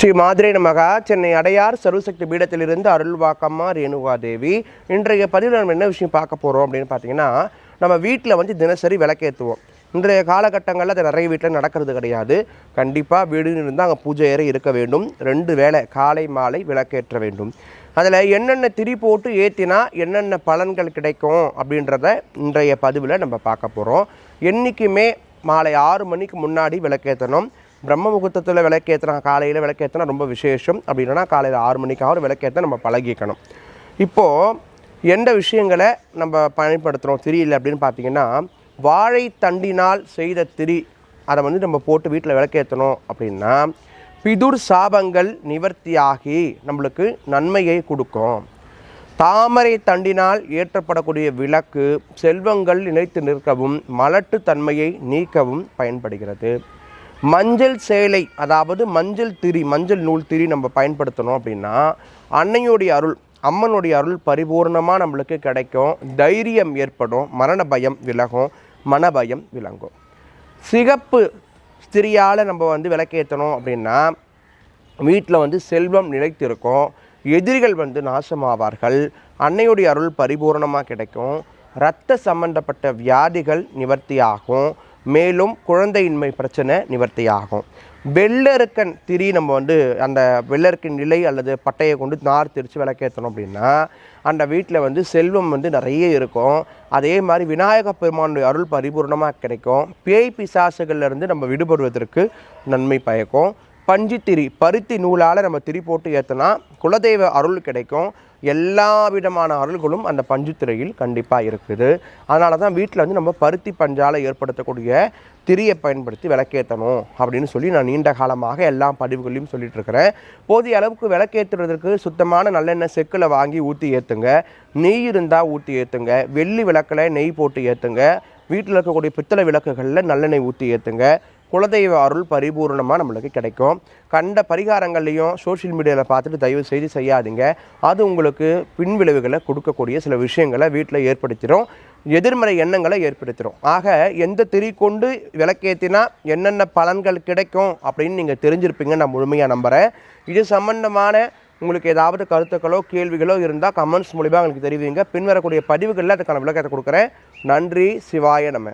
ஸ்ரீ மாதுரை நமகா. சென்னை அடையார் சர்வசக்தி பீடத்திலிருந்து அருள்வாக்கம்மா ரேணுகா தேவி இன்றைய பதிவில் நம்ம என்ன விஷயம் பார்க்க போகிறோம் அப்படின்னு பார்த்தீங்கன்னா நம்ம வீட்டில் வந்து தினசரி விளக்கேற்றுவோம் இன்றைய காலகட்டங்களில் அது நிறைய வீட்டில் நடக்கிறது கிடையாது. கண்டிப்பாக வீடுன்னு இருந்தால் அங்கே பூஜை அறை இருக்க வேண்டும். ரெண்டு வேளை காலை மாலை விளக்கேற்ற வேண்டும். அதில் என்னென்ன திரி போட்டு ஏற்றினா என்னென்ன பலன்கள் கிடைக்கும் அப்படின்றத இன்றைய பதிவில் நம்ம பார்க்க போகிறோம் என்றைக்குமே மாலை ஆறு மணிக்கு முன்னாடி விளக்கேற்றணும் பிரம்ம முகூர்த்தத்தில் விளக்கேற்றினா காலையில் விளக்கேற்றினா ரொம்ப விசேஷம். அப்படின்னா காலையில் ஆறு மணிக்காவது விளக்கேற்ற நம்ம பழகிக்கணும். இப்போது எந்த விஷயங்களை நம்ம பயன்படுத்துகிறோம் திரியில் அப்படின்னு பார்த்தீங்கன்னா வாழை தண்டினால் செய்த திரி அதை வந்து நம்ம போட்டு வீட்டில் விளக்கேற்றணும் அப்படின்னா பிதுர் சாபங்கள் நிவர்த்தியாகி நம்மளுக்கு நன்மையை கொடுக்கும். தாமரை தண்டினால் ஏற்றப்படக்கூடிய விளக்கு செல்வங்கள் நினைத்து நிற்கவும் மலட்டு தன்மையை நீக்கவும் பயன்படுகிறது. மஞ்சள் சேலை அதாவது மஞ்சள் திரி மஞ்சள் நூல் திரி நம்ம பயன்படுத்தணும் அப்படின்னா அன்னையுடைய அருள் அம்மனுடைய அருள் பரிபூர்ணமாக நம்மளுக்கு கிடைக்கும். தைரியம் ஏற்படும் மரண பயம் விலகும் மனபயம் விளங்கும். சிகப்பு ஸ்திரியால் நம்ம வந்து விளக்கேற்றணும் அப்படின்னா வீட்டில் வந்து செல்வம் நிலைத்திருக்கும். எதிரிகள் வந்து நாசமாவார்கள். அன்னையுடைய அருள் பரிபூரணமாக கிடைக்கும். இரத்த சம்பந்தப்பட்ட வியாதிகள் நிவர்த்தியாகும் மேலும் குழந்தையின்மை பிரச்சனை நிவர்த்தியாகும். வெள்ளருக்கன் திரி நம்ம வந்து அந்த வெள்ளருக்கன் நிலை அல்லது பட்டையை கொண்டு நார் திரித்து விளக்கேற்றணும் அப்படின்னா அந்த வீட்டில் வந்து செல்வம் வந்து நிறைய இருக்கும். அதே மாதிரி விநாயக பெருமானுடைய அருள் பரிபூர்ணமாக கிடைக்கும். பேய் பிசாசுகள்லேருந்து நம்ம விடுபடுவதற்கு நன்மை பயக்கும். பஞ்சுத்திரி பருத்தி நூலால் நம்ம திரி போட்டு ஏற்றினா குலதெய்வ அருள் கிடைக்கும். எல்லா விதமான அருள்களும் அந்த பஞ்சுத்திரையில் கண்டிப்பாக இருக்குது. அதனால தான் வீட்டில் வந்து நம்ம பருத்தி பஞ்சால் ஏற்படுத்தக்கூடிய திரியை பயன்படுத்தி விளக்கேற்றணும் அப்படின்னு சொல்லி நான் நீண்ட காலமாக எல்லா பதிவுகளையும் சொல்லிட்டு இருக்கிறேன். போதிய அளவுக்கு விளக்கேற்றுறதுக்கு சுத்தமான நல்லெண்ணெய் செக்கில் வாங்கி ஊற்றி ஏற்றுங்க நெய் இருந்தால் ஊற்றி ஏற்றுங்க வெள்ளி விளக்கில் நெய் போட்டு ஏற்றுங்க வீட்டில் இருக்கக்கூடிய பித்தளை விளக்குகளில் நல்லெண்ணெய் ஊற்றி ஏற்றுங்க குலதெய்வ அருள் பரிபூர்ணமாக நம்மளுக்கு கிடைக்கும். கண்ட பரிகாரங்கள்லையும் சோஷியல் மீடியாவில் பார்த்துட்டு தயவு செய்து செய்யாதீங்க. அது உங்களுக்கு பின்விளைவுகளை கொடுக்கக்கூடிய சில விஷயங்களை வீட்டில் ஏற்படுத்திடும் எதிர்மறை எண்ணங்களை ஏற்படுத்திடும் ஆக எந்த திரி கொண்டு விளக்கேற்றினா என்னென்ன பலன்கள் கிடைக்கும் அப்படின்னு நீங்கள் தெரிஞ்சிருப்பீங்க நான் முழுமையாக நம்புகிறேன் இது சம்பந்தமான உங்களுக்கு ஏதாவது கருத்துக்களோ கேள்விகளோ இருந்தால் கமெண்ட்ஸ் மூலிமா உங்களுக்கு தெரிவிங்க. பின்வரக்கூடிய பதிவுகளில் அதுக்கான விளக்கத்தை கொடுக்குறேன். நன்றி. சிவாய நம்ம